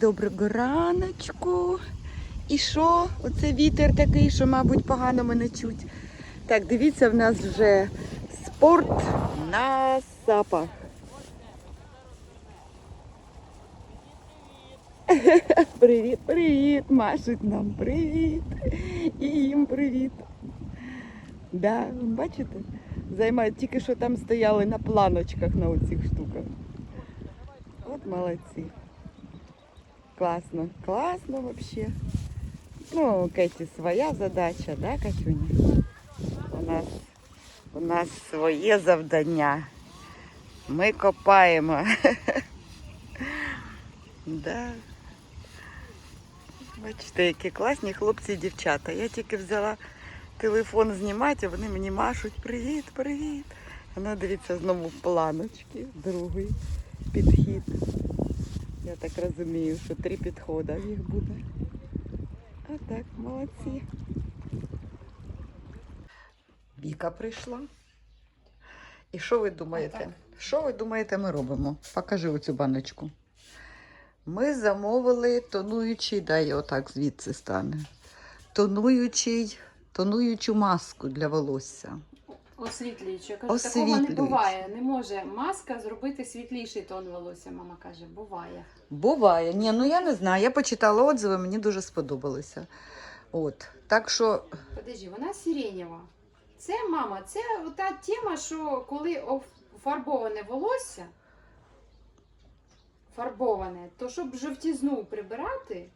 Доброго раночку. І що? Оце вітер такий, що, мабуть, погано мене чуть. Так, дивіться, в нас вже спорт на сапах. Привіт, привіт, машуть нам привіт. І їм привіт. Да, бачите? Займають тільки що там стояли на планочках на оцих штуках. От молодці. Класно, класно вообще. Ну, у Кеті своя задача, да, Катюня? У нас, у нас своє завдання. Ми копаємо. Да. Бачите, які класні хлопці і дівчата. Я тільки взяла телефон знімати, а вони мені машуть. Привіт, привіт. Вона дивіться знову в планочки, другий підхід. Я так розумію, що три підходи в їх буде. А так, молодці. Віка прийшла. І що ви думаєте? Що ви думаєте, ми робимо? Покажи оцю баночку. Ми замовили тонуючий, дай я отак звідси стане. Тонуючий, тонуючу маску для волосся. Освітлюючи. Я кажу, такого не буває. Не може маска зробити світліший тон волосся, мама каже, буває. Буває. Ні, ну я не знаю. Я почитала отзиви, мені дуже сподобалося. От. Так що Подожди, вона сиренєва. Це, мама, це та тема, що коли фарбоване волосся, фарбоване, то щоб жовтізну прибирати.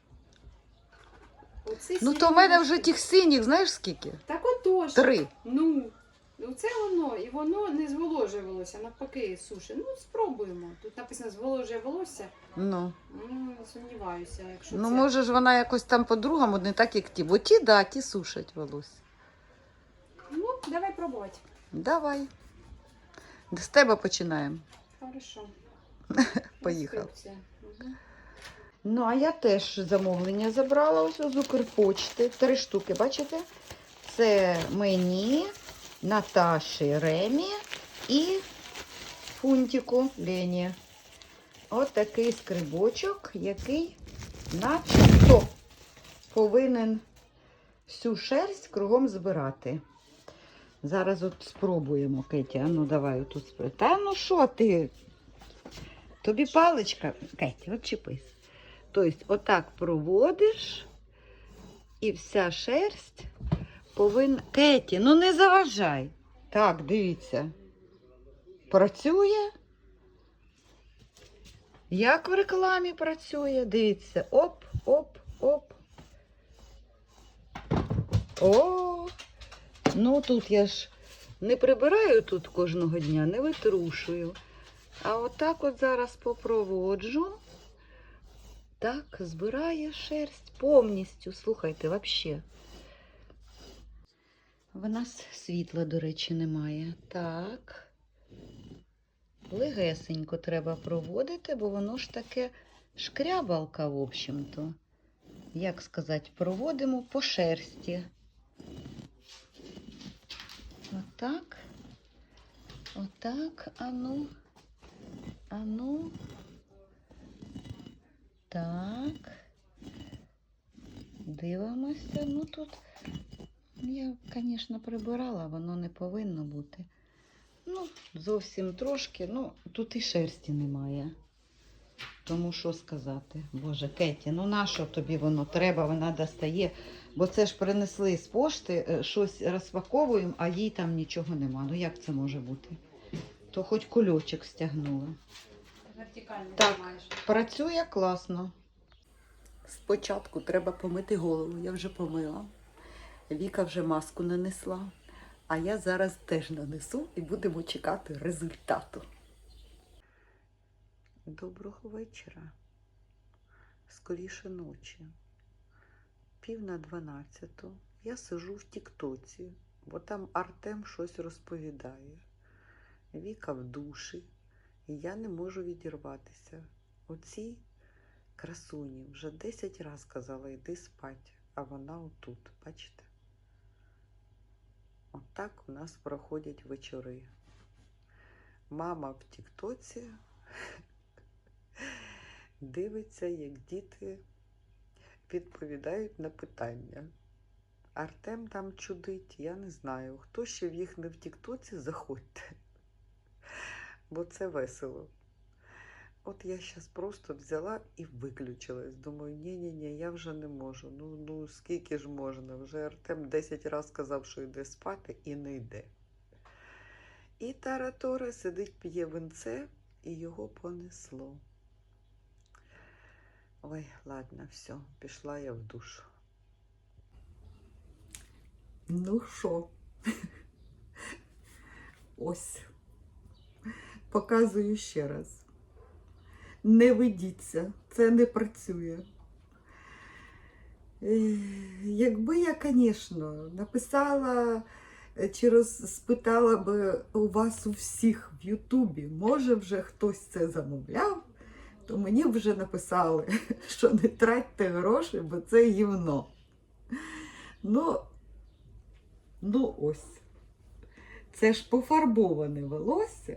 Оці Ну то в мене вже тих синіх, знаєш скільки? Так отож. Три. Ну це воно, і воно не зволожує волосся, навпаки, сушить. Ну, спробуємо. Тут написано зволожує волосся. Ну, Ну, сумніваюся, якщо ну це. може ж вона якось там по-другому, не так, як ті. Бо ті, да, ті сушать волосся. Ну, давай пробувати. Давай. З тебе починаємо. Хорошо. Поїхав. Інструкція. Мгм. Ну, а я теж замовлення забрала ось з Укрпочти. Три штуки, бачите? Це мені, Наташі Ремі і Фунтіку Лені. От такий скрибочок, який начебто повинен всю шерсть кругом збирати. Зараз от спробуємо, Кеті. А ну давай тут спробуємо. Та ну що ти? Тобі паличка, Кеті, от чіпись. Тобто, отак проводиш, і вся шерсть повинна. Кеті, ну не заважай. Так, дивіться. Працює. Як в рекламі працює? Дивіться. Оп, оп, оп. О! Ну тут я ж не прибираю тут кожного дня, не витрушую. А отак от зараз попроводжу. Так, збирає шерсть повністю. Слухайте, взагалі. В нас світла, до речі, немає. Так. Легесенько треба проводити, бо воно ж таке шкрябалка, в общем-то. Як сказати, проводимо по шерсті. Отак. Отак, ану. Ану. Так. Дивимося. Ну тут я, звісно, прибирала, воно не повинно бути. Ну, зовсім трошки. Ну, тут і шерсті немає. Тому що сказати? Боже, Кеті, ну нащо тобі воно треба, вона достає. Бо це ж принесли з пошти, е, щось розпаковуємо, а їй там нічого нема. Ну як це може бути? То хоч кульочок стягнула. Вертикально Так. тримаєш. Працює класно. Спочатку треба помити голову, я вже помила. Віка вже маску нанесла, а я зараз теж нанесу і будемо чекати результату. Доброго вечора. Скоріше ночі. Пів на дванадцяту. Я сижу в Тіктоці, бо там Артем щось розповідає. Віка в душі. І я не можу відірватися. Оцій красуні вже 10 разів казала, йди спать, а вона отут, бачите? Отак у нас проходять вечори. Мама в Тіктоці, дивиться, як діти відповідають на питання. Артем там чудить, я не знаю. Хто ще в їх не в Тіктоці, заходьте. Бо це весело. От я зараз просто взяла і виключилась. Думаю, ні-ні-ні, я вже не можу. Ну, ну скільки ж можна? Вже Артем 10 разів сказав, що йде спати, і не йде. І Таратора сидить, п'є винце, і його понесло. Ой, ладно, все, пішла я в душ. Ну що? Ось. Показую ще раз. Не ведіться, це не працює. Е, Якби я, звісно, написала е, чи роз, спитала би у вас у всіх в Ютубі, може вже хтось це замовляв, то мені б вже написали, що не тратьте гроші, бо це гівно. Ну, ну ось. Це ж пофарбоване волосся.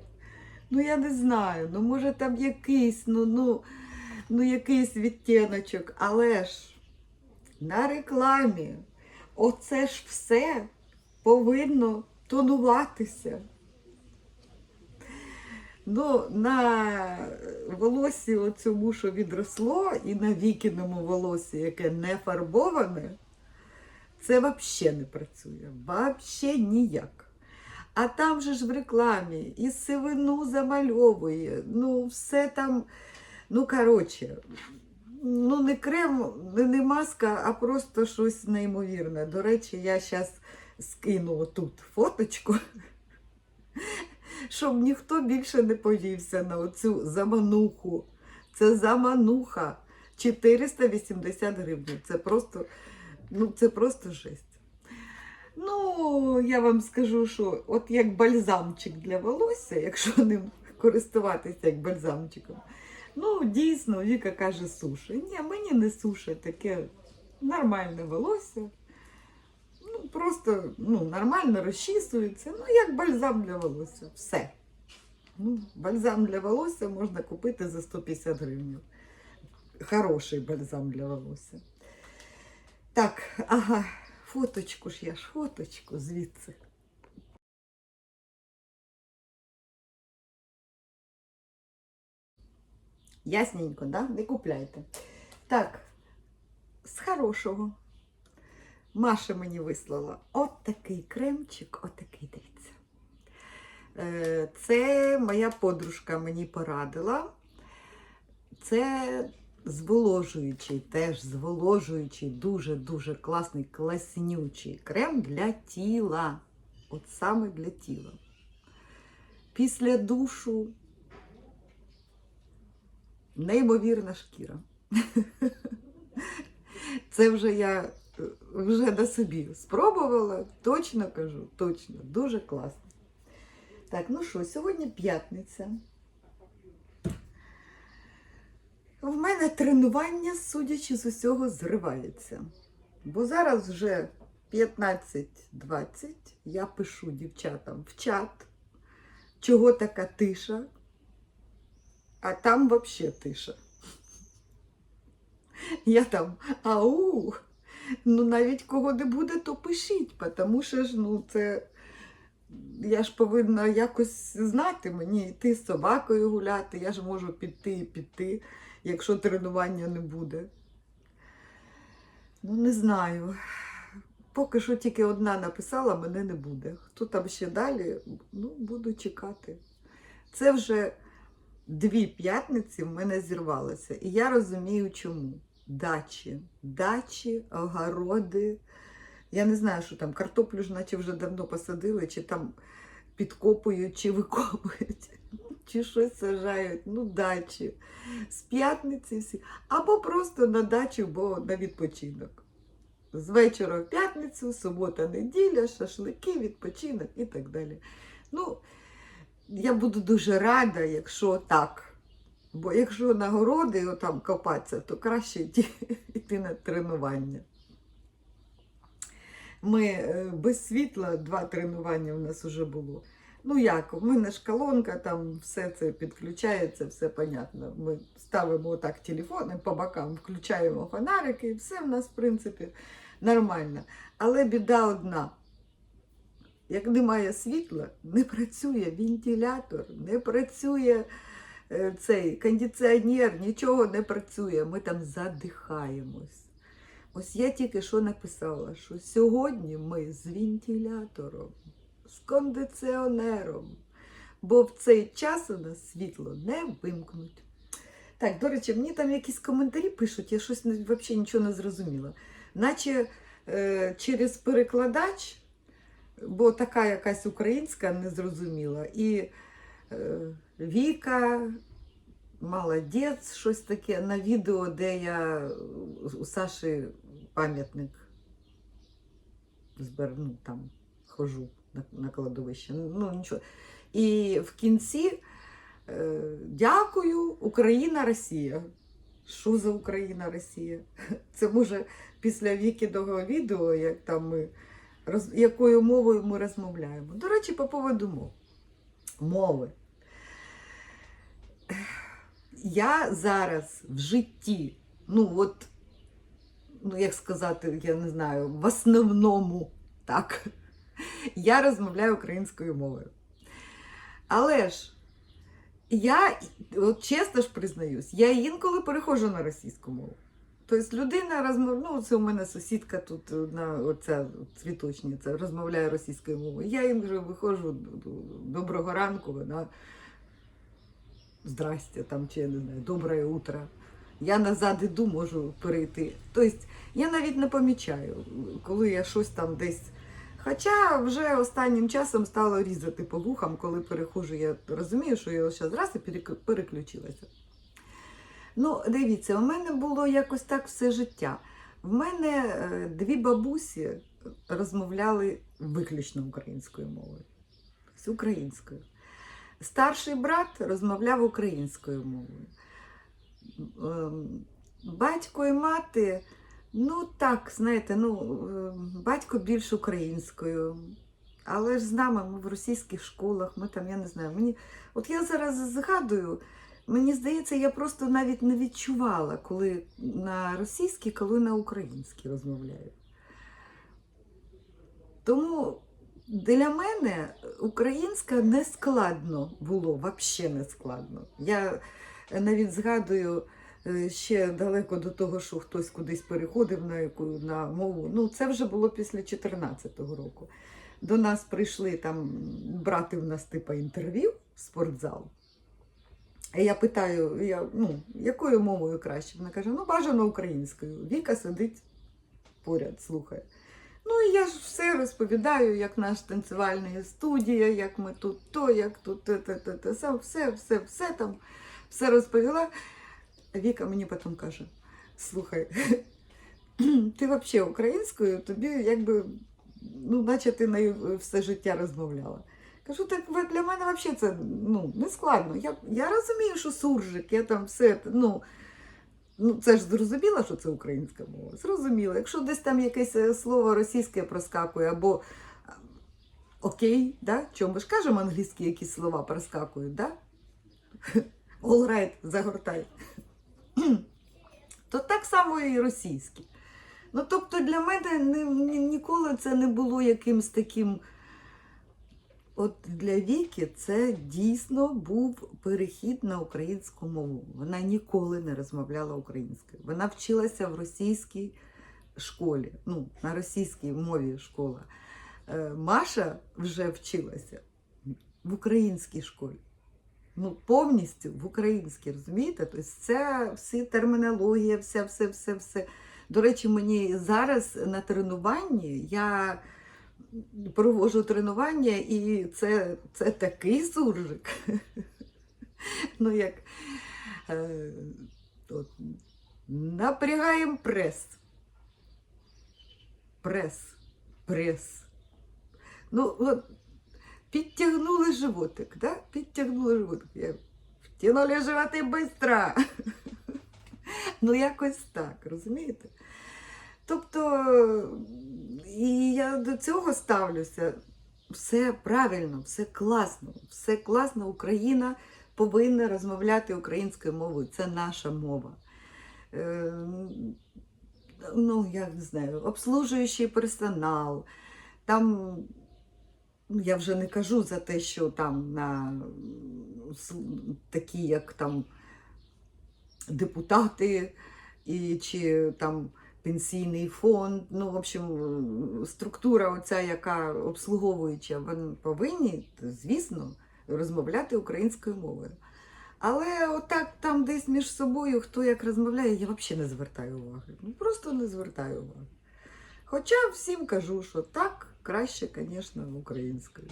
Ну, я не знаю, ну може там якийсь, ну, ну, ну якийсь відтіночок, але ж на рекламі оце ж все повинно тонуватися. Ну, на волосі оцьому, що відросло, і на вікіному волосі, яке не фарбоване, це взагалі не працює. Взагалі ніяк. А там же ж в рекламі і сивину замальовує, ну все там, ну коротше, ну не крем, не, маска, а просто щось неймовірне. До речі, я зараз скину тут фоточку, щоб ніхто більше не повівся на оцю замануху. Це замануха 480 гривень. Це просто, ну, це просто жесть. Ну, я вам скажу, що от як бальзамчик для волосся, якщо ним користуватися як бальзамчиком, ну, дійсно, Віка каже, суше. Ні, мені не суше, таке нормальне волосся. Ну, просто ну, нормально розчісується, ну, як бальзам для волосся. Все. Ну, бальзам для волосся можна купити за 150 гривень. Хороший бальзам для волосся. Так, ага. Фоточку ж я ж фоточку звідси. Ясненько, да? Не купляйте. Так, з хорошого. Маша мені вислала от такий кремчик, от такий дивіться. Е, Це моя подружка мені порадила. Це зволожуючий, теж зволожуючий, дуже-дуже класний, класнючий крем для тіла. От саме для тіла. Після душу неймовірна шкіра. Це вже я е, вже на собі спробувала, точно кажу, точно, дуже класно. Так, ну що, сьогодні п'ятниця. В мене тренування, судячи з усього, зривається. Бо зараз вже 15-20 я пишу дівчатам в чат, чого така тиша, а там взагалі тиша. Я там ау. Ну, навіть кого не буде, то пишіть, тому що ж, ну, це я ж повинна якось знати мені йти з собакою гуляти, я ж можу піти і піти якщо тренування не буде. Ну, не знаю. Поки що тільки одна написала, мене не буде. Хто там ще далі, ну, буду чекати. Це вже дві п'ятниці в мене зірвалося. І я розумію, чому. Дачі, дачі, огороди. Я не знаю, що там картоплю ж наче вже давно посадили, чи там підкопують, чи викопують чи щось сажають, ну, дачі, з п'ятниці всі, або просто на дачу, бо на відпочинок. З вечора в п'ятницю, субота, неділя, шашлики, відпочинок і так далі. Ну, я буду дуже рада, якщо так. Бо якщо на городи там копатися, то краще йти, йти на тренування. Ми е, без світла два тренування у нас вже було. Ну як, в мене ж колонка, там все це підключається, все понятно. Ми ставимо отак телефони по бокам, включаємо фонарики, і все в нас, в принципі, нормально. Але біда одна. Як немає світла, не працює вентилятор, не працює е, цей кондиціонер, нічого не працює. Ми там задихаємось. Ось я тільки що написала, що сьогодні ми з вентилятором, з кондиціонером, бо в цей час у нас світло не вимкнуть. Так, до речі, мені там якісь коментарі пишуть, я щось взагалі нічого не зрозуміла. Наче е, через перекладач, бо така якась українська незрозуміла, і е, Віка, молодець, щось таке на відео, де я у Саші пам'ятник ну, там хожу на, на кладовище. Ну, нічого. І в кінці е, дякую, Україна, Росія. Що за Україна, Росія? Це може після вікідого відео, як там ми роз, якою мовою ми розмовляємо. До речі, по поводу мов. Мови. Я зараз в житті, ну от, ну як сказати, я не знаю, в основному так, я розмовляю українською мовою. Але ж я, от чесно ж признаюсь, я інколи переходжу на російську мову. Тобто людина розмовляє, ну це у мене сусідка тут на оця цвіточниця розмовляє російською мовою. Я їм вже виходжу доброго ранку, вона здрасте там, чи я не знаю, добре утро. Я назад іду, можу перейти. Тобто я навіть не помічаю, коли я щось там десь. Хоча вже останнім часом стало різати по вухам, коли перехожу, я розумію, що я зараз раз і переключилася. Ну, дивіться, у мене було якось так все життя. В мене е, дві бабусі розмовляли виключно українською мовою. Тобто українською. Старший брат розмовляв українською мовою. Ем, Батько і мати, ну так, знаєте, ну, ем, батько більш українською. Але ж з нами ми в російських школах, ми там, я не знаю, мені. От я зараз згадую, мені здається, я просто навіть не відчувала, коли на російській, коли на українській розмовляю. Тому для мене українська не складно було, взагалі не складно. Я навіть згадую е, ще далеко до того, що хтось кудись переходив на яку на мову. Ну, це вже було після 2014 року. До нас прийшли там брати в нас типа інтерв'ю в спортзал. Я питаю, я, ну, якою мовою краще? Вона каже, ну бажано українською. Віка сидить поряд, слухає. Ну і я ж все розповідаю, як наш танцювальна студія, як ми тут то, як тут те, те, те, те, сам, все, все, все там, все розповіла. Віка мені потім каже: слухай, ти взагалі українською, тобі якби, ну, наче ти нею все життя розмовляла. Кажу, так для мене взагалі це ну, не складно. Я, я розумію, що суржик, я там все. Ну, ну, це ж зрозуміло, що це українська мова. Зрозуміло. Якщо десь там якесь е, слово російське проскакує, або окей, да? чому ж кажемо англійські якісь слова проскакують, да? Right, загортай. То так само і російські. Ну, тобто для мене ні, ні, ніколи це не було якимсь таким. От для Віки це дійсно був перехід на українську мову. Вона ніколи не розмовляла українською. Вона вчилася в російській школі, ну, на російській мові школа. Е, Маша вже вчилася в українській школі. Ну, повністю в українській, розумієте? Тобто це всі термінологія, все, все, все, все. До речі, мені зараз на тренуванні я проводжу тренування, і це, це такий суржик. ну, як е, от, напрягаємо прес. Прес, прес. Ну, от, підтягнули животик, да? Підтягнули животик. Я втягнули животи швидко. ну, якось так, розумієте? Тобто, і я до цього ставлюся. все правильно, все класно, все класно. Україна повинна розмовляти українською мовою. Це наша мова. Е, ну, я не знаю, обслужуючий персонал. Там я вже не кажу за те, що там на такі, як там депутати і чи там пенсійний фонд. Ну, в общем, структура, оця, яка обслуговуюча, вони повинні, звісно, розмовляти українською мовою. Але отак там десь між собою, хто як розмовляє, я взагалі не звертаю уваги. Ну, просто не звертаю уваги. Хоча всім кажу, що так краще, звісно, українською.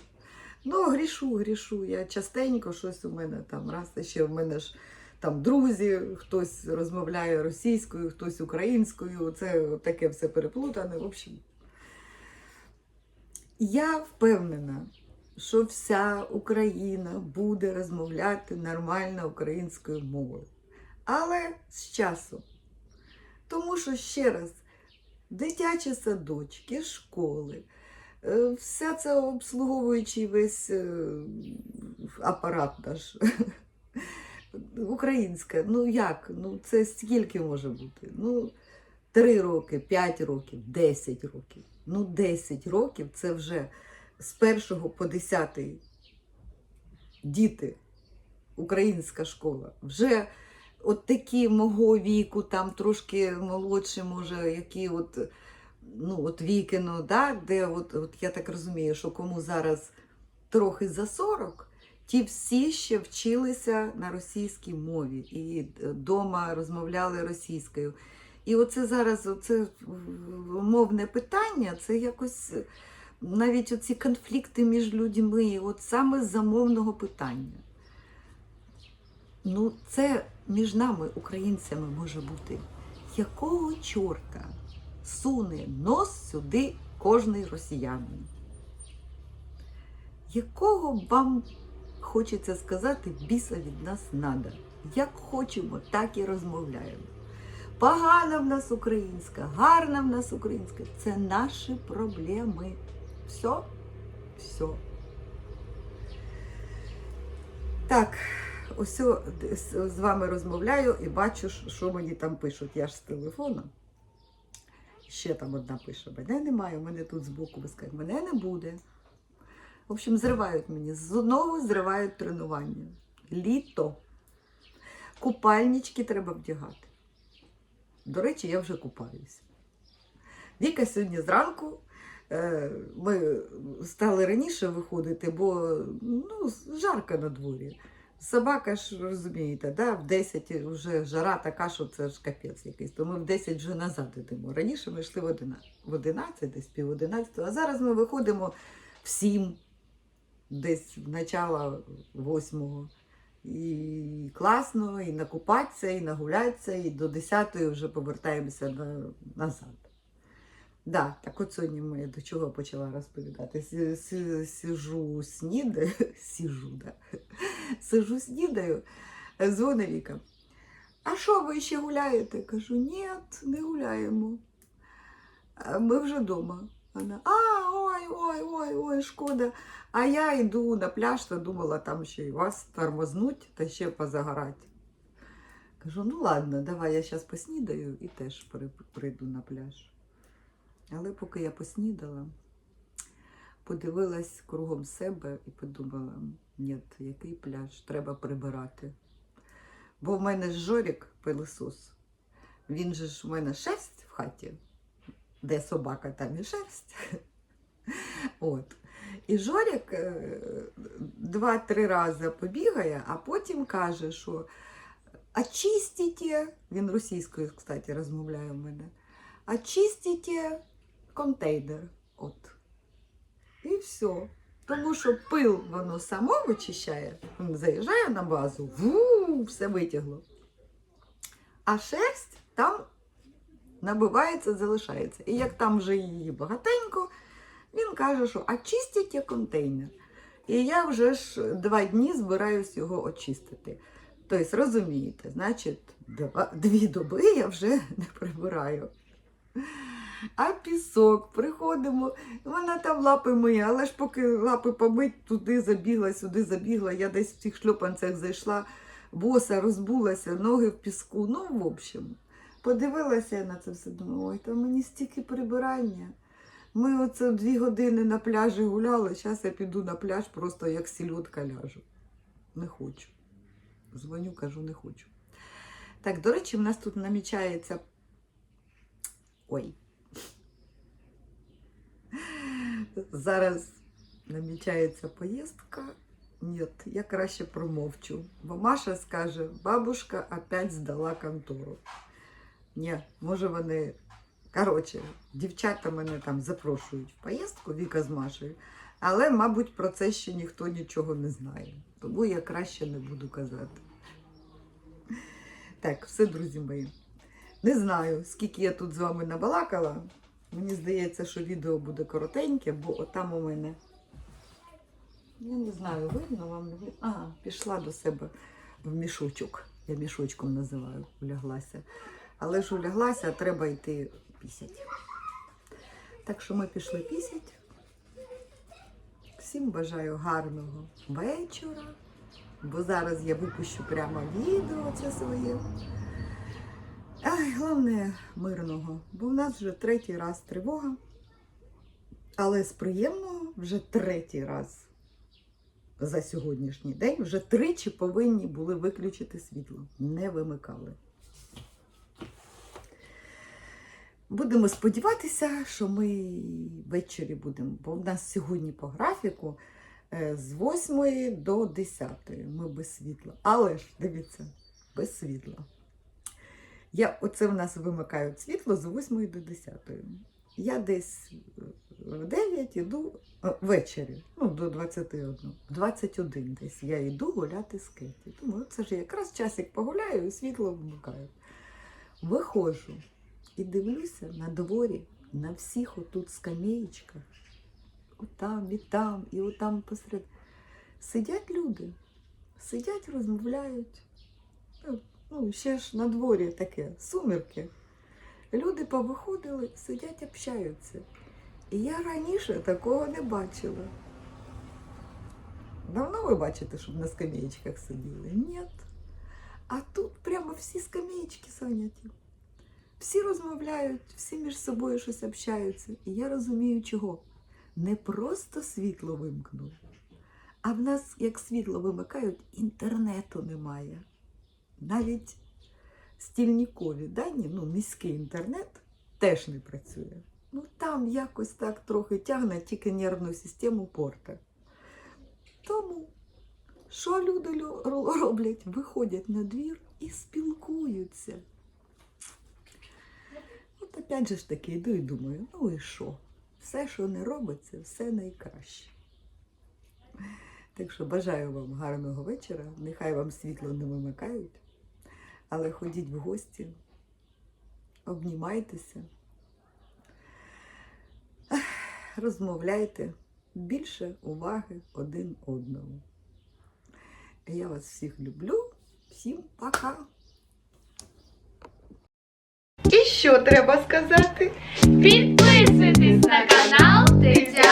Ну, грішу, грішу. Я частенько щось у мене там раз, ще в мене ж там друзі, хтось розмовляє російською, хтось українською. Це таке все переплутане. В общем, я впевнена, що вся Україна буде розмовляти нормально українською мовою. Але з часом. Тому що ще раз, дитячі садочки, школи, е, вся ця обслуговуючий весь е, апарат наш. Українська, ну як? Ну це скільки може бути? Ну, 3 роки, 5 років, 10 років. Ну, 10 років це вже з 1 по 10 діти, українська школа. Вже от такі мого віку, там трошки молодші, може, які от, ну, от вікино, да, де от, от я так розумію, що кому зараз трохи за 40, ті всі ще вчилися на російській мові і вдома розмовляли російською. І оце зараз оце мовне питання, це якось навіть оці конфлікти між людьми, от саме з-за мовного питання. Ну, це між нами, українцями, може бути. Якого чорта суне нос сюди кожний росіянин? Якого вам хочеться сказати, біса від нас надо? Як хочемо, так і розмовляємо. Погана в нас українська, гарна в нас українська. Це наші проблеми. Все? Все. Так, ось з вами розмовляю і бачу, що мені там пишуть. Я ж з телефону. Ще там одна пише: мене немає, у мене тут збоку вискає, мене не буде. В общем, зривають мені. Знову зривають тренування. Літо. Купальнички треба вдягати. До речі, я вже купаюся. Віка сьогодні зранку. е, Ми стали раніше виходити, бо ну, жарко на дворі. Собака ж розумієте, да? в 10 вже жара така, що це ж капець якийсь. То ми в 10 вже назад йдемо. Раніше ми йшли в 11, в 11 десь пів 11, а зараз ми виходимо в 7, десь в начало 8. І класно, і накупатися, і нагулятися, і до 10 вже повертаємося на, назад. Да, так от сьогодні ми до чого почала розповідати. Сижу, снідаю, сижу, да. Сижу, снідаю, дзвони Віка. А що ви ще гуляєте? Кажу, ні, не гуляємо. Ми вже вдома. Вона, а, ой, ой, ой, ой, шкода. А я йду на пляж та думала, там ще й вас тормознуть та ще позагорати. Кажу, ну ладно, давай я зараз поснідаю і теж прийду на пляж. Але поки я поснідала, подивилась кругом себе і подумала, ні, який пляж, треба прибирати. Бо в мене Жорік пилосос. Він же ж в мене шерсть в хаті, де собака, там і шерсть. От. І Жорік е, два-три рази побігає, а потім каже, що очистите, він російською, кстати, розмовляє в мене, очистите контейнер. От. І все. Тому що пил воно само вичищає, заїжджає на базу, ву, все витягло. А шерсть там набивається, залишається. І як там вже її багатенько, він каже, що очистите контейнер. І я вже ж два дні збираюсь його очистити. Тобто, розумієте, значить, два, дві доби я вже не прибираю. А пісок, приходимо, вона там лапи миє, але ж поки лапи помить, туди забігла, сюди забігла, я десь в цих шльопанцях зайшла, боса, розбулася, ноги в піску. Ну, в общем, подивилася я на це все, думаю, ой, та мені стільки прибирання. Ми оце дві години на пляжі гуляли, зараз я піду на пляж, просто як сільотка ляжу. Не хочу. Дзвоню, кажу, не хочу. Так, до речі, в нас тут намічається. Ой. Зараз намічається поїздка. Ні, я краще промовчу. Бо Маша скаже, бабушка опять здала контору. Ні, може вони. Коротше, дівчата мене там запрошують в поїздку, Віка з Машею, але, мабуть, про це ще ніхто нічого не знає. Тому я краще не буду казати. Так, все, друзі мої. Не знаю, скільки я тут з вами набалакала. Мені здається, що відео буде коротеньке, бо отам у мене. Я не знаю, видно вам не видно. А, пішла до себе в мішочок. Я мішочком називаю, уляглася. Але ж уляглася, треба йти пісять. Так що ми пішли пісять. Всім бажаю гарного вечора. Бо зараз я випущу прямо відео це своє. Ай, головне мирного, бо в нас вже третій раз тривога. Але з приємного вже третій раз за сьогоднішній день вже тричі повинні були виключити світло. Не вимикали. Будемо сподіватися, що ми ввечері будемо, бо в нас сьогодні по графіку е, з 8 до 10 ми без світла. Але ж дивіться, без світла. Я, оце в нас вимикають світло з 8 до 10. Я десь в 9 іду е, ввечері, ну до 21. В 21 десь я йду гуляти з Кеті. Думаю, це ж якраз часик погуляю і світло вмикаю. Виходжу і дивлюся на дворі, на всіх отут скамеєчках. Отам і там, і отам посеред. Сидять люди, сидять, розмовляють. Ну, ще ж на дворі таке, сумерки. Люди повиходили, сидять, общаються. І я раніше такого не бачила. Давно ви бачите, щоб на скамеєчках сиділи? Ні. А тут прямо всі скамеєчки зайняті. Всі розмовляють, всі між собою щось общаються. І я розумію, чого. Не просто світло вимкнув, а в нас, як світло вимикають, інтернету немає. Навіть стільникові дані, ну, міський інтернет теж не працює. Ну там якось так трохи тягне тільки нервну систему порта. Тому, що люди роблять? Виходять на двір і спілкуються. От опять же ж таки йду і думаю, ну і що? Все, що не робиться, все найкраще. Так що бажаю вам гарного вечора. Нехай вам світло не вимикають, але ходіть в гості, обнімайтеся, розмовляйте більше уваги один одному. Я вас всіх люблю. Всім пока! І що треба сказати? Підписуйтесь на канал Тетяни